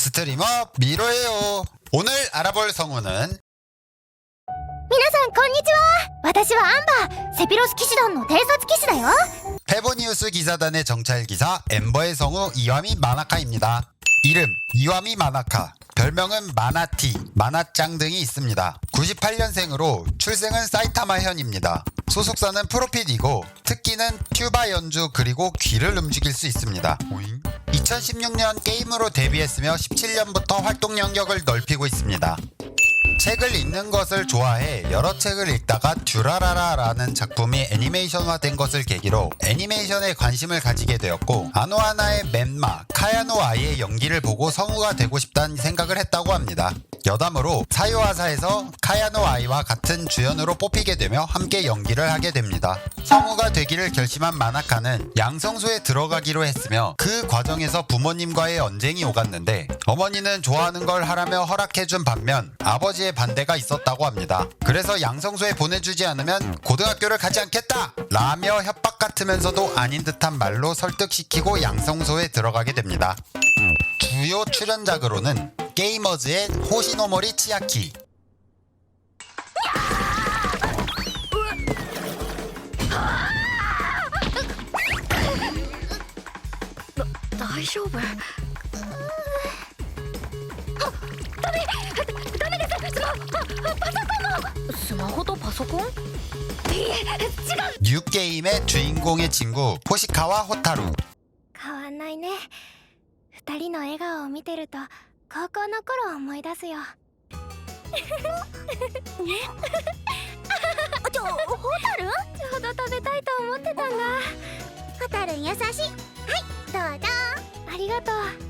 스트리머 미로예요. 오늘 알아볼 성우는 皆さんこんにちは私はアンバーセピロス騎士団の偵察騎士だよ 페보니우스 기사단의 정찰 기사 엠버의 성우 이와미 마나카입니다. 이름 이와미 마나카. 별명은 마나티, 마나짱 등이 있습니다. 98년생으로 출생은 사이타마현입니다. 소속사는 프로핏이고 특기는 튜바 연주 그리고 귀를 움직일 수 있습니다. 2016년 게임으로 데뷔했으며 17년부터 활동 영역을 넓히고 있습니다. 책을 읽는 것을 좋아해 여러 책을 읽다가 듀라라라라는 작품이 애니메이션화된 것을 계기로 애니메이션에 관심을 가지게 되었고 아노하나의 멘마, 카야노 아이의 연기를 보고 성우가 되고 싶다는 생각을 했다고 합니다. 여담으로 사요아사에서 카야노 아이와 같은 주연으로 뽑히게 되며 함께 연기를 하게 됩니다. 성우가 되기를 결심한 마나카는 양성소에 들어가기로 했으며 그 과정에서 부모님과의 언쟁이 오갔는데 어머니는 좋아하는 걸 하라며 허락해준 반면 아버지의 반대가 있었다고 합니다. 그래서 양성소에 보내주지 않으면 고등학교를 가지 않겠다! 라며 협박 같으면서도 아닌 듯한 말로 설득시키고 양성소에 들어가게 됩니다. 주요 출연작으로는 게이머즈의 호시노모리 치아키, 大丈夫 スマあパソコンもスマホとパソコンいえ違う 뉴게임의 주인공의 친구 호시카와 호타루 変わんないね二人の笑顔を見てると高校の頃を思い出すよちょホタルちょうど食べたいと思ってたんだホタル優しいはいどうぞありがとう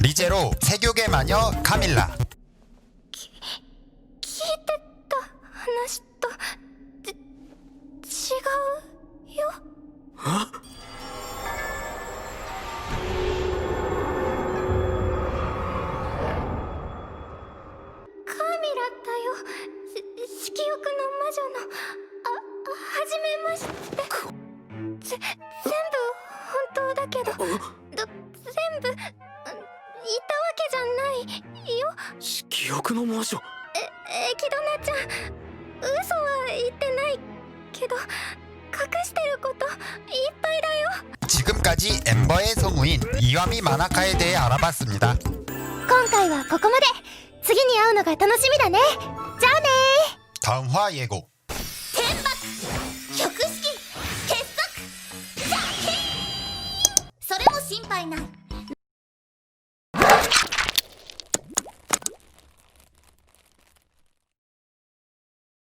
リ제로 세교계 마녀 카밀라 ぜ全部本当だけどど全部うん言ったわけじゃないよ記憶の魔女えエキドナちゃん嘘は言ってないけど隠してることいっぱいだよ 지금까지 엠버의 성우인 이와미 마나카에 대해 알아봤습니다 今回はここまで次に会うのが楽しみだねじゃあね 다음 화 예고